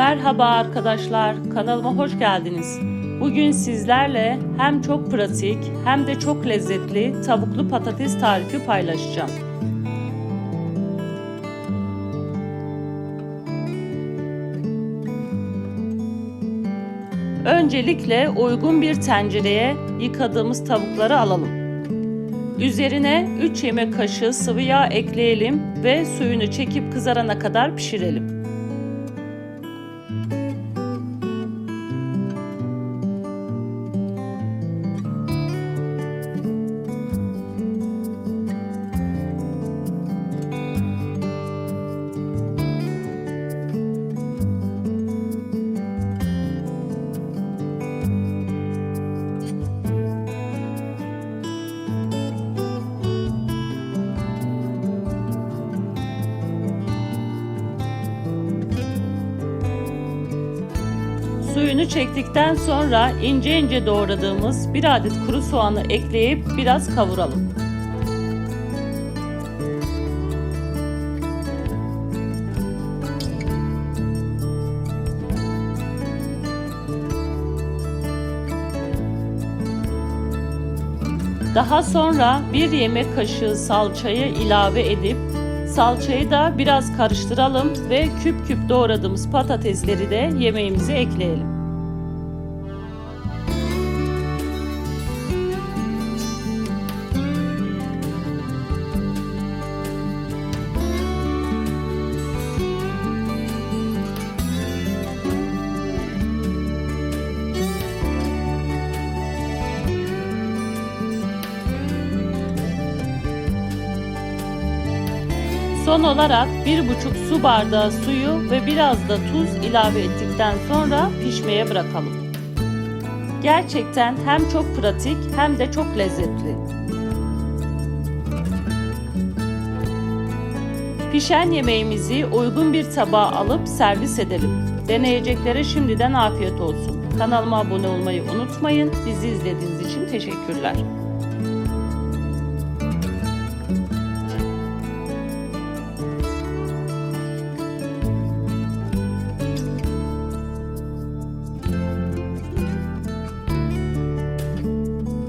Merhaba arkadaşlar, kanalıma hoş geldiniz. Bugün sizlerle hem çok pratik hem de çok lezzetli tavuklu patates tarifi paylaşacağım. Öncelikle uygun bir tencereye yıkadığımız tavukları alalım. Üzerine 3 yemek kaşığı sıvı yağ ekleyelim ve suyunu çekip kızarana kadar pişirelim. Suyunu çektikten sonra ince ince doğradığımız bir adet kuru soğanı ekleyip biraz kavuralım. Daha sonra bir yemek kaşığı salçayı ilave edip salçayı da biraz karıştıralım ve küp küp doğradığımız patatesleri de yemeğimize ekleyelim. Son olarak bir buçuk su bardağı suyu ve biraz da tuz ilave ettikten sonra pişmeye bırakalım. Gerçekten hem çok pratik hem de çok lezzetli. Pişen yemeğimizi uygun bir tabağa alıp servis edelim. Deneyeceklere şimdiden afiyet olsun. Kanalıma abone olmayı unutmayın. Bizi izlediğiniz için teşekkürler.